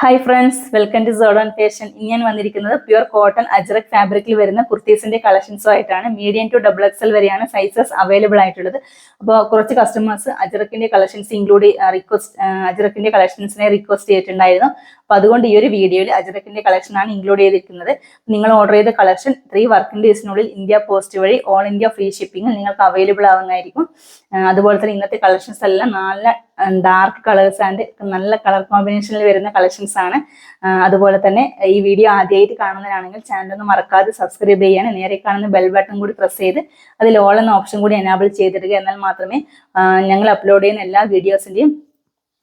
Hi friends welcome to സോഡോൺ fashion ഞാൻ വന്നിരിക്കുന്നത് പ്യുർ കോട്ടൺ അജ്രക് ഫാബ്രിക്കിൽ വരുന്ന കുർത്തീസിന്റെ കളക്ഷൻസും ആയിട്ടാണ്. മീഡിയം ടു ഡബിൾ എക്സൽ വരെയാണ് സൈസസ് അവൈലബിൾ ആയിട്ടുള്ളത്. അപ്പോൾ കുറച്ച് കസ്റ്റമേഴ്സ് അജ്രക്കിന്റെ കളക്ഷൻസ് ഇൻക്ലൂഡ് റിക്വസ്റ്റ് അജ്രക്കിന്റെ കളക്ഷൻസിനെ റിക്വസ്റ്റ് ചെയ്തിട്ടുണ്ടായിരുന്നു. അപ്പോൾ അതുകൊണ്ട് ഈ ഒരു വീഡിയോയിൽ അജറക്കിന്റെ കളക്ഷൻ ആണ് ഇൻക്ലൂഡ് ചെയ്തിരിക്കുന്നത്. നിങ്ങൾ ഓർഡർ ചെയ്ത കളക്ഷൻ ത്രീ വർക്കിംഗ് ഡേയ്സിനുള്ളിൽ ഇന്ത്യ പോസ്റ്റ് വഴി ഓൾ ഇന്ത്യ ഫ്രീ ഷിപ്പിംഗിൽ നിങ്ങൾക്ക് അവൈലബിൾ ആവുന്നതായിരിക്കും. അതുപോലെ തന്നെ ഇന്നത്തെ കളക്ഷൻസ് എല്ലാം നല്ല ഡാർക്ക് കളേഴ്സ് ആൻഡ് നല്ല കളർ കോമ്പിനേഷനിൽ വരുന്ന കളക്ഷൻസ് ആണ്. അതുപോലെ തന്നെ ഈ വീഡിയോ ആദ്യമായിട്ട് കാണുന്നവരാണെങ്കിൽ ചാനൽ ഒന്ന് മറക്കാതെ സബ്സ്ക്രൈബ് ചെയ്യാൻ നേരെ കാണുന്ന ബെൽ ബട്ടൺ കൂടി പ്രസ് ചെയ്ത് അതിൽ ഓൾ എന്ന ഓപ്ഷൻ കൂടി എനാബിൾ ചെയ്തിടുക എന്നാൽ മാത്രമേ ഞങ്ങൾ അപ്ലോഡ് ചെയ്യുന്ന എല്ലാ വീഡിയോസിന്റെയും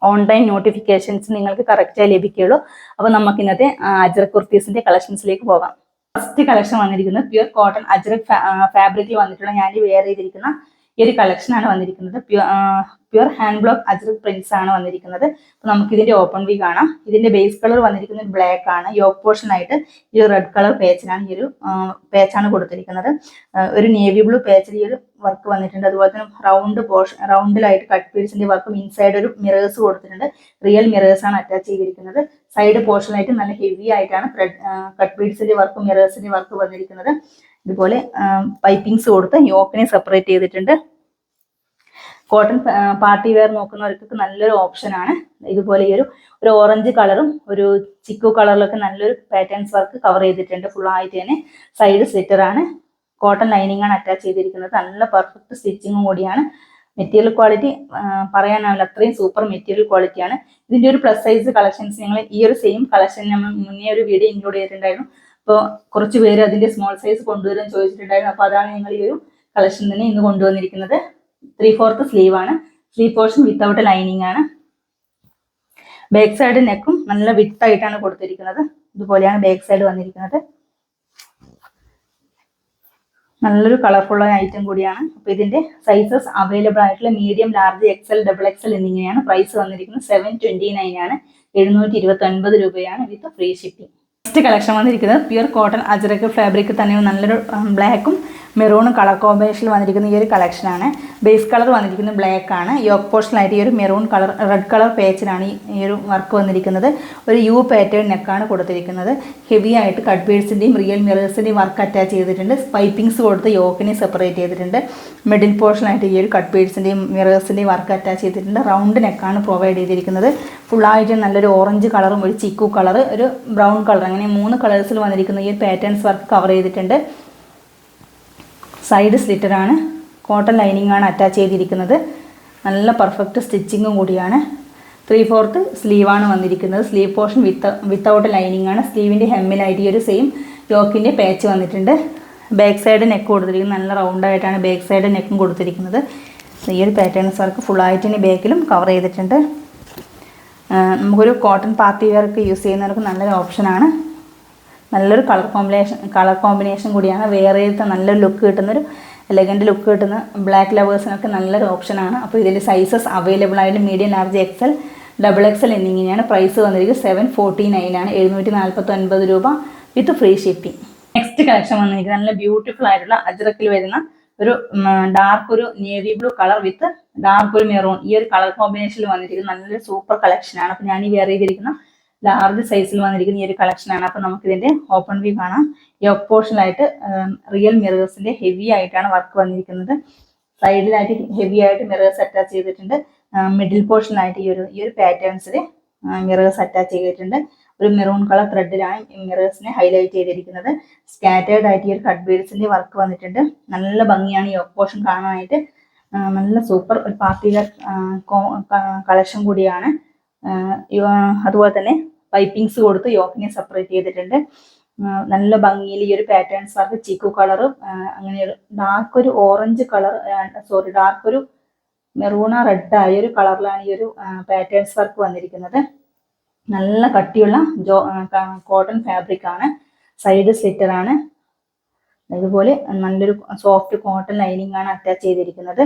ഓൺലൈൻ നോട്ടിഫിക്കേഷൻസ് നിങ്ങൾക്ക് കറക്റ്റായി ലഭിക്കുകയുള്ളൂ. അപ്പോൾ നമുക്ക് ഇന്നത്തെ അജ്രക് കുർത്തീസിന്റെ കളക്ഷൻസിലേക്ക് പോകാം. ഫസ്റ്റ് കളക്ഷൻ വന്നിരിക്കുന്നത് പ്യുർ കോട്ടൺ അജ്രക് ഫാബ്രിക്കിൽ വന്നിട്ടുള്ള ഞാൻ വെയർ ചെയ്തിരിക്കുന്ന ഈ ഒരു കളക്ഷൻ ആണ് വന്നിരിക്കുന്നത്. Pure hand block ajrakh prints ആണ് വന്നിരിക്കുന്നത്. അപ്പൊ നമുക്ക് ഇതിന്റെ ഓപ്പൺ വി കാണാം. ഇതിന്റെ ബേസ് കളർ വന്നിരിക്കുന്നത് ബ്ലാക്ക് ആണ്. യോക്ക് പോർഷൻ ആയിട്ട് ഈ ഒരു റെഡ് കളർ പേച്ചിലാണ് ഈ ഒരു പേച്ചാണ് കൊടുത്തിരിക്കുന്നത്. ഒരു നേവി ബ്ലൂ പേച്ചിൽ ഈ ഒരു വർക്ക് വന്നിട്ടുണ്ട്. അതുപോലെ തന്നെ റൗണ്ട് പോർഷൻ റൗണ്ടിലായിട്ട് കട്ട് പീഡ്സിന്റെ വർക്കും ഇൻസൈഡ് ഒരു മിറേഴ്സ് കൊടുത്തിട്ടുണ്ട്. റിയൽ മിറേഴ്സ് ആണ് അറ്റാച്ച് ചെയ്തിരിക്കുന്നത്. സൈഡ് പോർഷനായിട്ട് നല്ല ഹെവി ആയിട്ടാണ് കട്ട് ബീഡ്സിന്റെ വർക്കും മിറേഴ്സിന്റെ വർക്ക് വന്നിരിക്കുന്നത്. ഇതുപോലെ പൈപ്പിങ്സ് കൊടുത്ത് യോക്കിനെ സെപ്പറേറ്റ് ചെയ്തിട്ടുണ്ട്. കോട്ടൺ പാർട്ടി വെയർ നോക്കുന്നവർക്കൊക്കെ നല്ലൊരു ഓപ്ഷനാണ് ഇതുപോലെ ഈ ഒരു ഒരു ഓറഞ്ച് കളറും ഒരു ചിക്കു കളറിലൊക്കെ നല്ലൊരു പാറ്റേൺസ് വർക്ക് കവർ ചെയ്തിട്ടുണ്ട്. ഫുൾ ആയിട്ട് തന്നെ സൈഡ് സ്ലിറ്റർ ആണ്. കോട്ടൺ ലൈനിങ് ആണ് അറ്റാച്ച് ചെയ്തിരിക്കുന്നത്. നല്ല പെർഫെക്റ്റ് സ്റ്റിച്ചിങ്ങും കൂടിയാണ്. മെറ്റീരിയൽ ക്വാളിറ്റി പറയാനാവില്ല അത്രയും സൂപ്പർ മെറ്റീരിയൽ ക്വാളിറ്റിയാണ് ഇതിന്റെ ഒരു പ്ലസ് സൈസ് കളക്ഷൻസ് ഞങ്ങൾ ഈ ഒരു സെയിം കളക്ഷൻ നമ്മൾ മുന്നേ ഒരു വീഡിയോ ഇൻക്ലൂഡ് ചെയ്തിട്ടുണ്ടായിരുന്നു. അപ്പോൾ കുറച്ച് പേര് അതിന്റെ സ്മോൾ സൈസ് കൊണ്ടുവരാൻ ചോദിച്ചിട്ടുണ്ടായിരുന്നു. അപ്പോൾ അതാണ് ഞങ്ങൾ ഈ ഒരു കളക്ഷൻ തന്നെ ഇന്ന് കൊണ്ടുവന്നിരിക്കുന്നത്. ത്രീ ഫോർത്ത് സ്ലീവ് ആണ്. സ്ലീവ് പോർഷൻ വിത്തൗട്ട് ലൈനിങ് ആണ്. ബാക്ക് സൈഡ് നെക്കും നല്ല വിത്തായിട്ടാണ് കൊടുത്തിരിക്കുന്നത്. ഇതുപോലെയാണ് ബാക്ക് സൈഡ് വന്നിരിക്കുന്നത്. നല്ലൊരു കളർഫുൾ ഐറ്റം കൂടിയാണ്. അപ്പൊ ഇതിന്റെ സൈസസ് അവൈലബിൾ ആയിട്ടുള്ള medium large XL double XL എന്നിങ്ങനെയാണ് പ്രൈസ് വന്നിരിക്കുന്നത്. സെവൻ ട്വന്റി നയൻ ആണ്. എഴുന്നൂറ്റി ഇരുപത്തി ഒൻപത് രൂപയാണ് with free shipping next collection വന്നിരിക്കുന്നത് പ്യുർ കോട്ടൺ അജറക്ക് ഫാബ്രിക് തന്നെ നല്ലൊരു ബ്ലാക്കും മെറൂണും കളർ കോമ്പിനേഷനിൽ വന്നിരിക്കുന്ന ഈ ഒരു കളക്ഷനാണ് ബേസ് കളർ വന്നിരിക്കുന്നത് ബ്ലാക്ക് ആണ്. യോക്ക് പോർഷനായിട്ട് ഈ ഒരു മെറൂൺ കളർ റെഡ് കളർ പേച്ചിലാണ് ഈ- ഒരു വർക്ക് വന്നിരിക്കുന്നത്. ഒരു യു പാറ്റേൺ നെക്കാണ് കൊടുത്തിരിക്കുന്നത്. ഹെവി ആയിട്ട് കട്ട് ബീഡ്സിന്റെയും റിയൽ മിറേഴ്സിന്റെയും വർക്ക് അറ്റാച്ച് ചെയ്തിട്ടുണ്ട്. സ്പൈപ്പിങ്സ് കൊടുത്ത് യോക്കിനെ സെപ്പറേറ്റ് ചെയ്തിട്ടുണ്ട്. മിഡിൽ പോർഷനായിട്ട് ഈ ഒരു കട്ട് ബീഡ്സിന്റെയും മിറേഴ്സിന്റെയും വർക്ക് അറ്റാച്ച് ചെയ്തിട്ടുണ്ട്. റൗണ്ട് നെക്കാണ് പ്രൊവൈഡ് ചെയ്തിരിക്കുന്നത്. ഫുള്ളായിട്ട് നല്ലൊരു ഓറഞ്ച് കളറും ഒരു ചിക്കു കളർ ഒരു ബ്രൗൺ കളർ അങ്ങനെ മൂന്ന് കളേഴ്സിൽ വന്നിരിക്കുന്ന ഈ പാറ്റേൺസ് വർക്ക് കവർ ചെയ്തിട്ടുണ്ട്. സൈഡ് സ്ലിറ്ററാണ് കോട്ടൺ ലൈനിങ് ആണ് അറ്റാച്ച് ചെയ്തിരിക്കുന്നത്. നല്ല പെർഫെക്റ്റ് സ്റ്റിച്ചിങ്ങും കൂടിയാണ്. ത്രീ ഫോർത്ത് സ്ലീവാണ് വന്നിരിക്കുന്നത്. Sleeve portion with without lining ആണ് സ്ലീവിന്റെ ഹെമ്മിലായിട്ട് ഈ ഒരു സെയിം യോക്കിന്റെ പാച്ച് വന്നിട്ടുണ്ട്. ബാക്ക് സൈഡ് നെക്ക് കൊടുത്തിരിക്കുന്നത്. നല്ല റൗണ്ടായിട്ടാണ് ബാക്ക് സൈഡ് നെക്കും കൊടുത്തിരിക്കുന്നത്. ഈ ഒരു പാറ്റേൺസ് വർക്ക് ഫുള്ളായിട്ട് ബാക്കിലും കവർ ചെയ്തിട്ടുണ്ട്. നമുക്കൊരു കോട്ടൺ പാർട്ടി വെയർക്ക് യൂസ് ചെയ്യുന്നവർക്ക് നല്ലൊരു ഓപ്ഷനാണ്. നല്ലൊരു കളർ കോമ്പിനേഷൻ കളർ കോമ്പിനേഷൻ കൂടിയാണ്. വേറെ നല്ലൊരു ലുക്ക് കിട്ടുന്നൊരു എലഗന്റ് ലുക്ക് കിട്ടുന്ന ബ്ലാക്ക് ലവേഴ്സിനൊക്കെ നല്ലൊരു ഓപ്ഷനാണ് അപ്പോൾ ഇതിൽ സൈസസ് അവൈലബിൾ ആയിട്ട് medium large XL double XL എന്നിങ്ങനെയാണ് പ്രൈസ് വന്നിരിക്കുന്നത്. സെവൻ ഫോർട്ടി നയൻ ആണ്. എഴുന്നൂറ്റി നാൽപ്പത്തി ഒൻപത് രൂപ with free shipping next collection വന്നിരിക്കുന്നത്. നല്ല ബ്യൂട്ടിഫുൾ ആയിട്ടുള്ള അജ്രക്കിൽ വരുന്ന ഒരു ഡാർക്ക് ഒരു navy blue colour with dark ഒരു മെറൂൺ ഈ ഒരു കളർ കോമ്പിനേഷനിൽ വന്നിരിക്കുന്നത്. നല്ലൊരു സൂപ്പർ കളക്ഷനാണ് അപ്പോൾ ഞാൻ ഈ വെയർ ചെയ്തിരിക്കുന്ന ലാർജ് സൈസിൽ വന്നിരിക്കുന്ന ഈ ഒരു കളക്ഷൻ ആണ്. അപ്പൊ നമുക്ക് ഇതിന്റെ ഓപ്പൺ വ്യൂ കാണാം. ഈ പോർഷനിലായിട്ട് റിയൽ മിറേഴ്സിന്റെ ഹെവി ആയിട്ടാണ് വർക്ക് വന്നിരിക്കുന്നത്. സൈഡിലായിട്ട് ഹെവി ആയിട്ട് മിറേഴ്സ് അറ്റാച്ച് ചെയ്തിട്ടുണ്ട്. മിഡിൽ പോർഷനിലായിട്ട് ഈ ഒരു ഈ ഒരു പാറ്റേൺസിൽ മിറേഴ്സ് അറ്റാച്ച് ചെയ്തിട്ടുണ്ട്. ഒരു മെറൂൺ കളർ ത്രെഡിലാണ് മിറേഴ്സിനെ ഹൈലൈറ്റ് ചെയ്തിരിക്കുന്നത്. സ്കാറ്റേർഡ് ആയിട്ട് ഈ ഒരു കട്ട് ബീഡ്സിന്റെ വർക്ക് വന്നിട്ടുണ്ട്. നല്ല ഭംഗിയാണ് ഈ പോർഷൻ കാണാനായിട്ട്. നല്ല സൂപ്പർ ഒരു പാർട്ടി കളക്ഷൻ കൂടിയാണ്. അതുപോലെ തന്നെ പൈപ്പിങ്സ് കൊടുത്ത് യോക്കിനെ സെപ്പറേറ്റ് ചെയ്തിട്ടുണ്ട്. നല്ല ഭംഗിയിൽ ഈ ഒരു പാറ്റേൺസ് വർക്ക് ചിക്കു കളറും അങ്ങനെ ഡാർക്ക് ഒരു ഓറഞ്ച് കളർ സോറി ഡാർക്ക് ഒരു മെറൂണ റെഡ് ആയ ഒരു കളറിലാണ് ഈ ഒരു പാറ്റേൺസ് വർക്ക് വന്നിരിക്കുന്നത്. നല്ല കട്ടിയുള്ള ജോ കോട്ടൺ ഫാബ്രിക് ആണ്. സൈഡ് സ്ലിറ്റർ ആണ്. അതുപോലെ നല്ലൊരു സോഫ്റ്റ് കോട്ടൺ ലൈനിങ് ആണ് അറ്റാച്ച് ചെയ്തിരിക്കുന്നത്.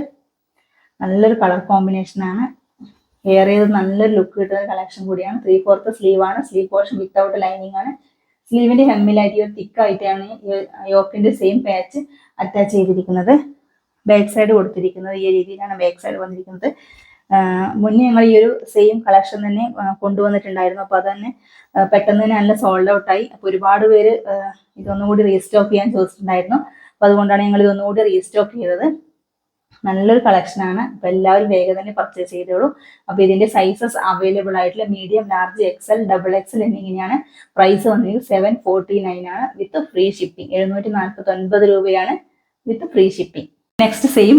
നല്ലൊരു കളർ കോമ്പിനേഷൻ ആണ്. വെയർ ചെയ്ത് നല്ലൊരു ലുക്ക് കിട്ടുന്ന കളക്ഷൻ കൂടിയാണ്. ത്രീ ഫോർത്ത് സ്ലീവ് ആണ്. സ്ലീവ് പോർഷൻ വിത്തൗട്ട് ലൈനിങ് ആണ്. സ്ലീവിന്റെ ഹെമ്മിലായിട്ട് ഒരു തിക്ക് ആയിട്ടാണ് യോക്കിന്റെ സെയിം പാച്ച് അറ്റാച്ച് ചെയ്തിരിക്കുന്നത്. ബാക്ക് സൈഡ് കൊടുത്തിരിക്കുന്നത്. ഈ രീതിയിലാണ് ബാക്ക് സൈഡ് വന്നിരിക്കുന്നത്. മുന്നേ ഞങ്ങൾ ഈ ഒരു സെയിം കളക്ഷൻ തന്നെ കൊണ്ടുവന്നിട്ടുണ്ടായിരുന്നു. അപ്പോൾ അത് തന്നെ പെട്ടെന്ന് തന്നെ നല്ല സോൾഡ് ഔട്ടായി അപ്പോൾ ഒരുപാട് പേര് ഇതൊന്നുകൂടി ഇതൊന്നും കൂടി റീസ്റ്റോക്ക് ചെയ്യാൻ ചോദിച്ചിട്ടുണ്ടായിരുന്നു. അപ്പോൾ അതുകൊണ്ടാണ് ഞങ്ങൾ ഇതൊന്നുകൂടി റീസ്റ്റോക്ക് ചെയ്തത്. നല്ലൊരു കളക്ഷനാണ് അപ്പോൾ എല്ലാവരും വേഗം തന്നെ പർച്ചേസ് ചെയ്തോളൂ. അപ്പോൾ ഇതിന്റെ സൈസസ് അവൈലബിൾ ആയിട്ടുള്ള medium large XL double XL എന്നിങ്ങനെയാണ് പ്രൈസ് വന്നിരിക്കുന്നത്. സെവൻ ഫോർട്ടി നയൻ ആണ്. വിത്ത് ഫ്രീ ഷിപ്പിംഗ് എഴുന്നൂറ്റി നാൽപ്പത്തി ഒൻപത് രൂപയാണ് with free shipping next same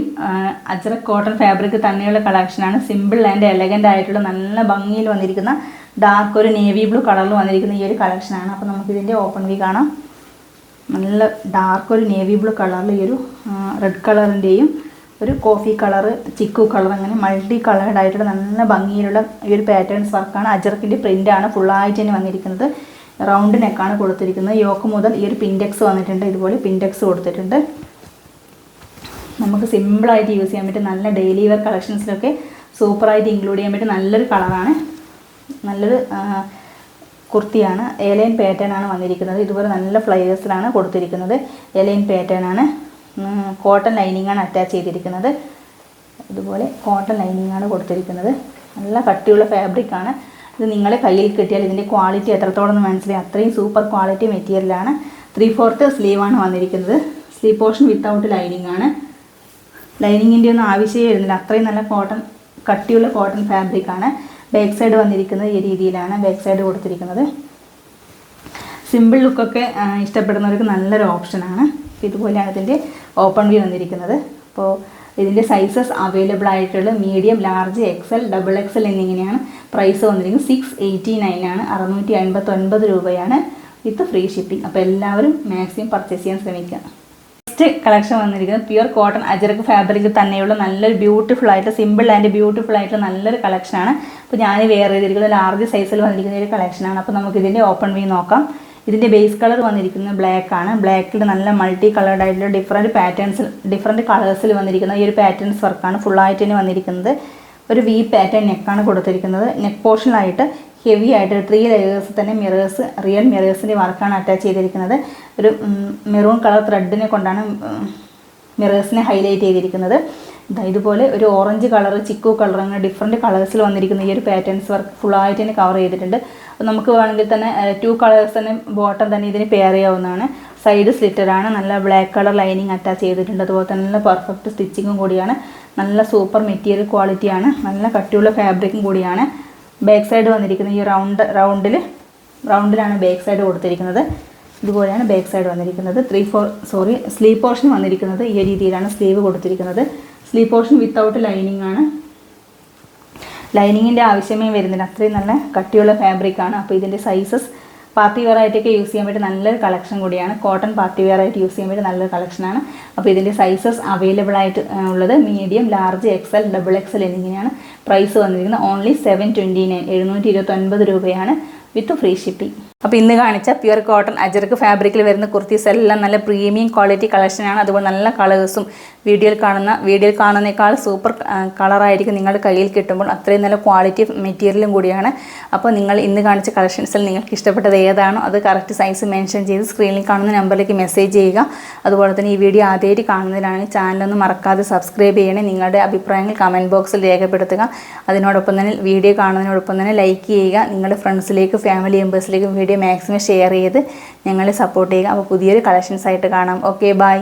ajrakh cotton fabric തന്നെയുള്ള കളക്ഷനാണ് സിമ്പിൾ ആൻഡ് എലഗന്റ് ആയിട്ടുള്ള നല്ല ഭംഗിയിൽ വന്നിരിക്കുന്ന ഡാർക്ക് ഒരു നേവി ബ്ലൂ കളറിൽ വന്നിരിക്കുന്ന ഈ ഒരു കളക്ഷനാണ് അപ്പോൾ നമുക്ക് ഇതിന്റെ ഓപ്പൺ വി കാണാം. നല്ല ഡാർക്ക് ഒരു നേവി ബ്ലൂ കളറിൽ ഈ ഒരു റെഡ് കളറിന്റെയും ഒരു കോഫി കളറ് ചിക്കു കളർ അങ്ങനെ മൾട്ടി കളേർഡ് ആയിട്ടുള്ള നല്ല ഭംഗിയിലുള്ള ഈ ഒരു പാറ്റേൺസ് വർക്കാണ് അജർക്കിന്റെ പ്രിന്റാണ് ഫുള്ളായിട്ട് തന്നെ വന്നിരിക്കുന്നത്. റൗണ്ട് നെക്കാണ് കൊടുത്തിരിക്കുന്നത്. യോക്ക് മുതൽ ഈ ഒരു പിൻഡെക്സ് വന്നിട്ടുണ്ട്. ഇതുപോലെ പിൻഡെക്സ് കൊടുത്തിട്ടുണ്ട്. നമുക്ക് സിമ്പിളായിട്ട് യൂസ് ചെയ്യാൻ പറ്റും നല്ല ഡെയിലി വെയർ കളക്ഷൻസിലൊക്കെ സൂപ്പറായിട്ട് ഇൻക്ലൂഡ് ചെയ്യാൻ പറ്റും നല്ലൊരു കളറാണ് നല്ലൊരു കുർത്തിയാണ്. എലൈൻ പാറ്റേൺ ആണ് വന്നിരിക്കുന്നത്. ഇതുപോലെ നല്ല ഫ്ലൈവേഴ്സിലാണ് കൊടുത്തിരിക്കുന്നത്. എലൈൻ പാറ്റേൺ ആണ്. കോട്ടൺ ലൈനിങ് ആണ് അറ്റാച്ച് ചെയ്തിരിക്കുന്നത്. ഇതുപോലെ കോട്ടൺ ലൈനിങ് ആണ് കൊടുത്തിരിക്കുന്നത്. നല്ല കട്ടിയുള്ള ഫാബ്രിക് ആണ്. ഇത് നിങ്ങളെ കയ്യിൽ കിട്ടിയാൽ ഇതിന്റെ ക്വാളിറ്റി എത്രത്തോളം എന്ന് മനസ്സിലായി. അത്രയും സൂപ്പർ ക്വാളിറ്റി മെറ്റീരിയലാണ് ത്രീ ഫോർത്ത് ആണ് വന്നിരിക്കുന്നത്. സ്ലീവ് പോർഷൻ വിത്തൗട്ട് ലൈനിങ് ആണ്. ലൈനിങ്ങിന്റെ ഒന്നും ആവശ്യമേ വരുന്നില്ല. അത്രയും നല്ല കോട്ടൺ കട്ടിയുള്ള കോട്ടൺ ഫാബ്രിക് ആണ്. ബാക്ക് സൈഡ് വന്നിരിക്കുന്നത് ഈ രീതിയിലാണ് ബാക്ക് സൈഡ് കൊടുത്തിരിക്കുന്നത്. സിമ്പിൾ ലുക്കൊക്കെ ഇഷ്ടപ്പെടുന്നവർക്ക് നല്ലൊരു ഓപ്ഷനാണ് ഇതുപോലെയാണ് ഇതിന്റെ ഓപ്പൺ വ്യൂ വന്നിരിക്കുന്നത് അപ്പോൾ ഇതിന്റെ സൈസസ് അവൈലബിൾ ആയിട്ടുള്ള medium large XL double XL എന്നിങ്ങനെയാണ് പ്രൈസ് വന്നിരിക്കുന്നത്. സിക്സ് എയ്റ്റി നയൻ ആണ്. അറുന്നൂറ്റി അൻപത്തൊൻപത് രൂപയാണ്. വിത്ത് ഫ്രീ ഷിപ്പിംഗ് അപ്പോൾ എല്ലാവരും മാക്സിമം പർച്ചേസ് ചെയ്യാൻ ശ്രമിക്കുക. നെക്സ്റ്റ് കളക്ഷൻ വന്നിരിക്കുന്നത് പ്യുർ കോട്ടൺ അജരക്ക് ഫാബ്രിക് തന്നെയുള്ള നല്ലൊരു ബ്യൂട്ടിഫുൾ ആയിട്ട് സിമ്പിൾ ആൻഡ് ബ്യൂട്ടിഫുൾ ആയിട്ടുള്ള നല്ലൊരു കളക്ഷനാണ് അപ്പോൾ ഞാൻ വേറെ ചെയ്തിരിക്കുന്നത് ലാർജ് സൈസിൽ വന്നിരിക്കുന്ന ഒരു കളക്ഷനാണ് അപ്പോൾ നമുക്ക് ഇതിന്റെ ഓപ്പൺ വ്യൂ നോക്കാം. ഇതിന്റെ ബേസ് കളർ വന്നിരിക്കുന്നത് ബ്ലാക്ക് ആണ്. ബ്ലാക്കിൽ നല്ല മൾട്ടി കളേർഡ് ആയിട്ടുള്ള ഡിഫറെന്റ് പാറ്റേൺസിൽ ഡിഫറെന്റ് കളേഴ്സിൽ വന്നിരിക്കുന്ന ഈ ഒരു പാറ്റേൺസ് വർക്കാണ് ഫുള്ളായിട്ട് തന്നെ വന്നിരിക്കുന്നത്. ഒരു വി പാറ്റേൺ നെക്കാണ് കൊടുത്തിരിക്കുന്നത്. നെക്ക് പോർഷനിലായിട്ട് ഹെവി ആയിട്ട് ത്രീ ലെയേഴ്സ് തന്നെ മിറേഴ്സ് റിയൽ മിറേഴ്സിന്റെ വർക്കാണ് അറ്റാച്ച് ചെയ്തിരിക്കുന്നത്. ഒരു മെറൂൺ കളർ ത്രെഡിനെ കൊണ്ടാണ് മിറേഴ്സിനെ ഹൈലൈറ്റ് ചെയ്തിരിക്കുന്നത്. ഇതുപോലെ ഒരു ഓറഞ്ച് കളർ ചിക്കു കളർ അങ്ങനെ ഡിഫറെന്റ് കളേഴ്സിൽ വന്നിരിക്കുന്ന ഈ ഒരു പാറ്റേൺസ് വർക്ക് ഫുള്ളായിട്ട് തന്നെ കവർ ചെയ്തിട്ടുണ്ട്. നമുക്ക് വേണമെങ്കിൽ തന്നെ ടു കളേഴ്സ് തന്നെ ബോട്ടം തന്നെ ഇതിന് പെയർ ചെയ്യാവുന്നതാണ്. സൈഡ് സ്ലിറ്ററാണ് നല്ല ബ്ലാക്ക് കളർ ലൈനിങ് അറ്റാച്ച് ചെയ്തിട്ടുണ്ട്. അതുപോലെ തന്നെ നല്ല പെർഫെക്റ്റ് സ്റ്റിച്ചിങ്ങും കൂടിയാണ്. നല്ല സൂപ്പർ മെറ്റീരിയൽ ക്വാളിറ്റിയാണ് നല്ല കട്ടിയുള്ള ഫാബ്രിക്കും കൂടിയാണ്. ബാക്ക് സൈഡ് വന്നിരിക്കുന്നത് ഈ റൗണ്ട് റൗണ്ടിൽ റൗണ്ടിലാണ് ബാക്ക് സൈഡ് കൊടുത്തിരിക്കുന്നത്. ഇതുപോലെയാണ് ബാക്ക് സൈഡ് വന്നിരിക്കുന്നത്. Three four sorry sleeve portion വന്നിരിക്കുന്നത്. ഈ രീതിയിലാണ് സ്ലീവ് കൊടുത്തിരിക്കുന്നത്. സ്ലീവ് പോർഷൻ വിത്തൗട്ട് ലൈനിങ് ആണ്. ലൈനിങ്ങിന്റെ ആവശ്യമേ വരുന്നില്ല. അത്രയും നല്ല കട്ടിയുള്ള ഫാബ്രിക് ആണ്. അപ്പോൾ ഇതിന്റെ സൈസസ് പാർട്ടി വെയർ ആയിട്ടൊക്കെ യൂസ് ചെയ്യാൻ വേണ്ടി നല്ലൊരു കളക്ഷൻ കൂടിയാണ്. കോട്ടൺ പാർട്ടി വെയർ ആയിട്ട് യൂസ് ചെയ്യാൻ വേണ്ടി നല്ലൊരു കളക്ഷനാണ് അപ്പോൾ ഇതിന്റെ സൈസസ് അവൈലബിൾ ആയിട്ട് ഉള്ളത് medium large XL double XL എന്നിങ്ങനെയാണ് പ്രൈസ് വന്നിരിക്കുന്നത്. ഓൺലി സെവൻ ട്വന്റി നയൻ എഴുന്നൂറ്റി ഇരുപത്തൊൻപത് രൂപയാണ് വിത്ത് ഫ്രീ ഷിപ്പിംഗ് അപ്പോൾ ഇന്ന് കാണിച്ച പ്യുർ കോട്ടൺ അജർക്ക് ഫാബ്രിക്കിൽ വരുന്ന കുർത്തീസ് എല്ലാം നല്ല പ്രീമിയം ക്വാളിറ്റി കളക്ഷനാണ് അതുപോലെ നല്ല കളേഴ്സും വീഡിയോയിൽ കാണുന്ന വീഡിയോയിൽ കാണുന്നേക്കാൾ സൂപ്പർ കളറായിരിക്കും നിങ്ങളുടെ കയ്യിൽ കിട്ടുമ്പോൾ. അത്രയും നല്ല ക്വാളിറ്റി മെറ്റീരിയലും കൂടിയാണ്. അപ്പോൾ നിങ്ങൾ ഇന്ന് കാണിച്ച കളക്ഷൻസിൽ നിങ്ങൾക്ക് ഇഷ്ടപ്പെട്ടത് ഏതാണോ അത് കറക്റ്റ് സൈസ് മെൻഷൻ ചെയ്ത് സ്ക്രീനിൽ കാണുന്ന നമ്പറിലേക്ക് മെസ്സേജ് ചെയ്യുക. അതുപോലെ തന്നെ ഈ വീഡിയോ ആദ്യമായിട്ട് കാണുന്നതിനാണെങ്കിൽ ചാനലൊന്നും മറക്കാതെ സബ്സ്ക്രൈബ് ചെയ്യണേ. നിങ്ങളുടെ അഭിപ്രായങ്ങൾ കമന്റ് ബോക്സിൽ രേഖപ്പെടുത്തുക. അതിനോടൊപ്പം തന്നെ വീഡിയോ കാണുന്നതിനോടൊപ്പം തന്നെ ലൈക്ക് ചെയ്യുക. നിങ്ങളുടെ ഫ്രണ്ട്സിലേക്ക് ഫാമിലി മെമ്പേഴ്സിലേക്കും വീഡിയോ മാക്സിമം ഷെയർ ചെയ്ത് ഞങ്ങളെ സപ്പോർട്ട് ചെയ്യുക. അപ്പോൾ പുതിയൊരു കളക്ഷൻസ് ആയിട്ട് കാണാം. Okay bye